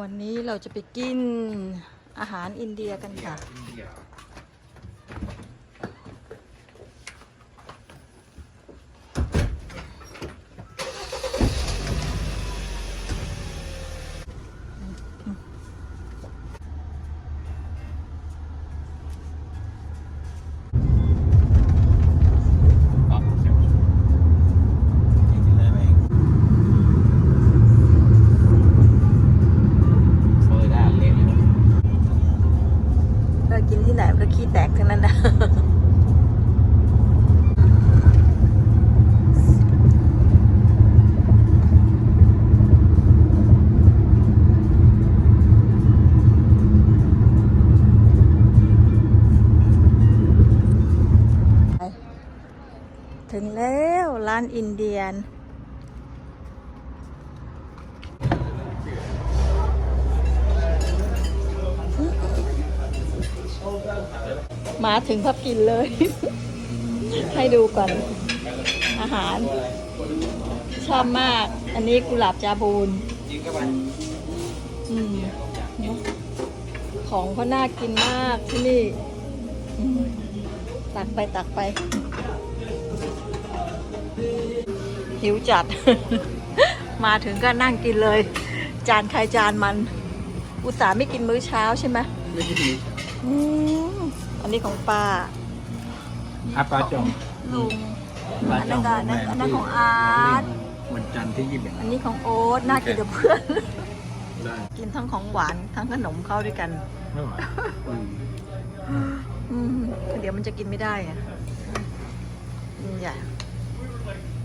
วันนี้เราจะไปกินอาหารอินเดียกันค่ะเดีย กินที่ไหนมันก็ขี้แตกทั้งนั้นนะถึงแล้วร้านอินเดียน มาถึงพับกินเลย ให้ดูก่อน อาหาร ชอบมาก อันนี้กุหลาบจาบูนอืมของเขาน่ากินมากที่นี่ ตักไปตักไป หิวจัด มาถึงก็นั่งกินเลย จานใครจานมัน อุตส่าห์ไม่กินมื้อเช้าใช่ไหมไม่ใช่ดีอืม อันนี้ของป้าอาปาจองลุงปลาอันจนั้อนงก็อันนั้นอันนั้นของอาร์ตวันจันทร์ที่ยี่สิบเอ็ดอันนี้ของโอ๊ตน่ากินกับเพื่อน ได้กินทั้งของหวานทั้งขนมเข้าด้วยกันไม่ไหวอืมอืมเดี๋ยวมันจะกินไม่ได้อะอืมอย่า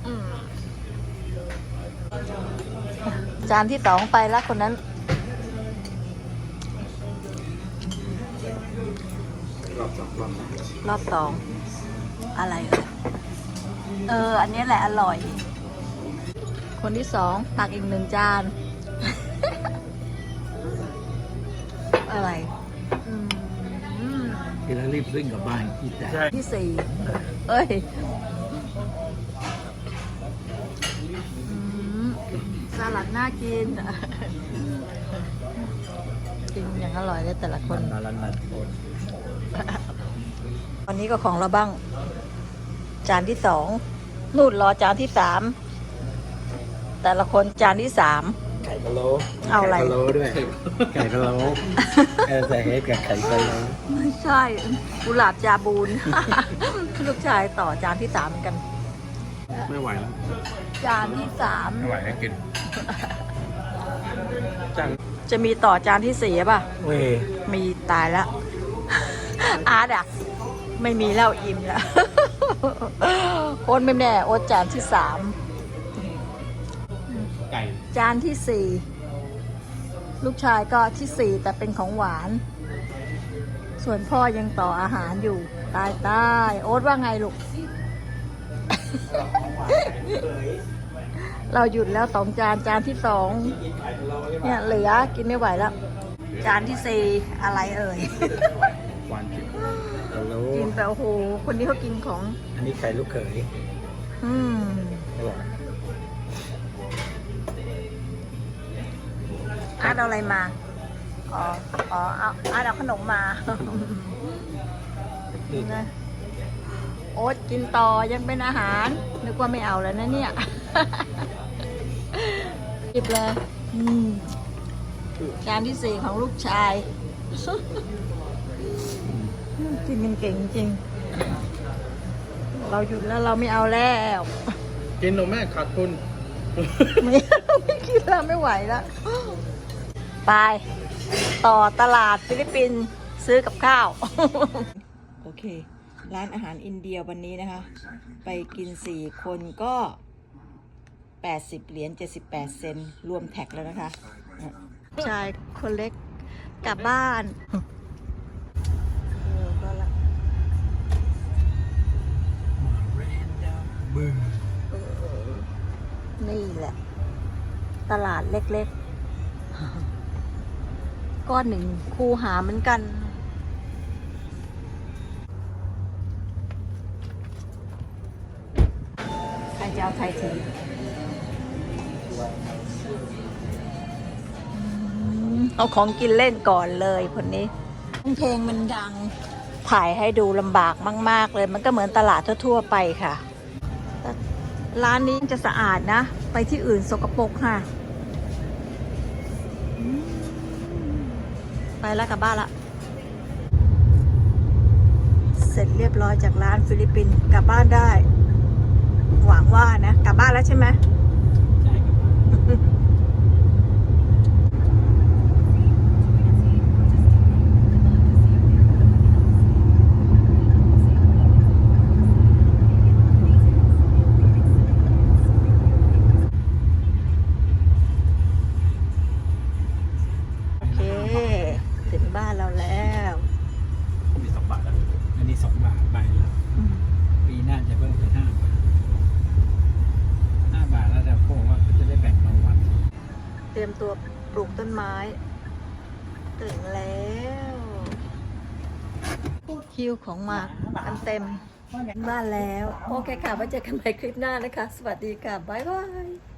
อืมจานที่สองไปแล้วคนนั้น รอบสอง อะไรเอ่ยเออ อันนี้แหละอร่อย คนที่สอง ตักอีกหนึ่งจาน อะไรอืมกินแล้วรีบวิ่งกลับบ้านที่แต่ที่สี่เอ้ยอืมสลัดน่ากิน กินอย่างอร่อยเลยแต่ละคนนารันนันอน วันนี้ก็ของเราบ้าง จานที่สองนู่นรอจานที่สามแต่ละคนจานที่สาม ไข่พะโล้เอาอะไร ไข่พะโล้ด้วยไก่พะโล้เออใส่เฮดกับไข่พะโล้ไม่ใช่กุหลาบจาบูน ลูกชายต่อจานที่สามเหมือนกัน ไม่ไหวแล้ว จานที่สามไม่ไหวแล้วกินจังจะมีต่อจานที่สี่ป่ะ เว้ยมีตายแล้ว อาร์ตอะ ไม่มีแล้วอิ่มแล้วโอนไม่แน่โอนจานที่สามไก่จานที่สี่ลูกชายก็ที่สี่แต่เป็นของหวาน ส่วนพ่อยังต่ออาหารอยู่ ตายตายโอ๊ตว่าไงลูก เราหยุดแล้วสองจานจานที่สองเนี่ยเหลือกินไม่ไหวแล้ว จานที่สี่อะไรเอ่ย หวานจิ๋วพะโล้กิน แต่โอ้โห คนนี้เขากินของ อันนี้ไข่ลูกเขยอืมไม่ไหวอาร์ตเอาอะไรมา อ๋อ อ๋อเอาอาร์ตเอาขนมมา นี่นะโอ๊ตกินต่อยังเป็นอาหาร นึกว่าไม่เอาแล้วนะเนี่ยหยิบเลย อืมจานที่สี่ของลูกชาย กินกันเก่งจริง เราหยุดแล้วเราไม่เอาแล้วกินนมแม่ขาดทุนไม่ไม่กินแล้วไม่ไหวแล้ว ไป ต่อตลาดฟิลิปปินส์ซื้อกับข้าว โอเค ร้านอาหารอินเดียวันนี้นะคะ ไปกินสี่คนก็ 80 เหรียญ 78 เซนรวมแท็กแล้วนะคะ ชายคนเล็กกลับบ้าน บึ้งเออนี่แหละ ตลาดเล็กๆ ก้อนหนึ่งคูหาเหมือนกัน ใครจะเอาไทยทีอืมเอาของกินเล่นก่อนเลยคนนี้ เพลงมันดัง ถ่ายให้ดูลำบากมาก ๆ เลย มันก็เหมือนตลาดทั่ว ๆ ไปค่ะแต่ ร้านนี้จะสะอาดนะ ไปที่อื่นสกปรกค่ะ ไปแล้วกลับบ้านละ เสร็จเรียบร้อยจากร้านฟิลิปปินส์กลับบ้านได้ หวังว่านะ กลับบ้านแล้วใช่ไหม ใช่ครับ โอเค ถึงบ้านเราแล้ว มีสองบาทแล้วอันนี้สองบาทใบละ อืม ปีหน้าจะเพิ่มเป็นห้าบาทห้าบาทแล้วแต่พวกว่าเขาจะได้แบ่งรางวัล เตรี ยมตัวปลูกต้นไม้ ถึงแล้วคิวของหมากกันเต็มบ้านแล้ว โอเคค่ะไว้เจอกันใหม่คลิปหน้านะคะ สวัสดีค่ะ บ๊ายบาย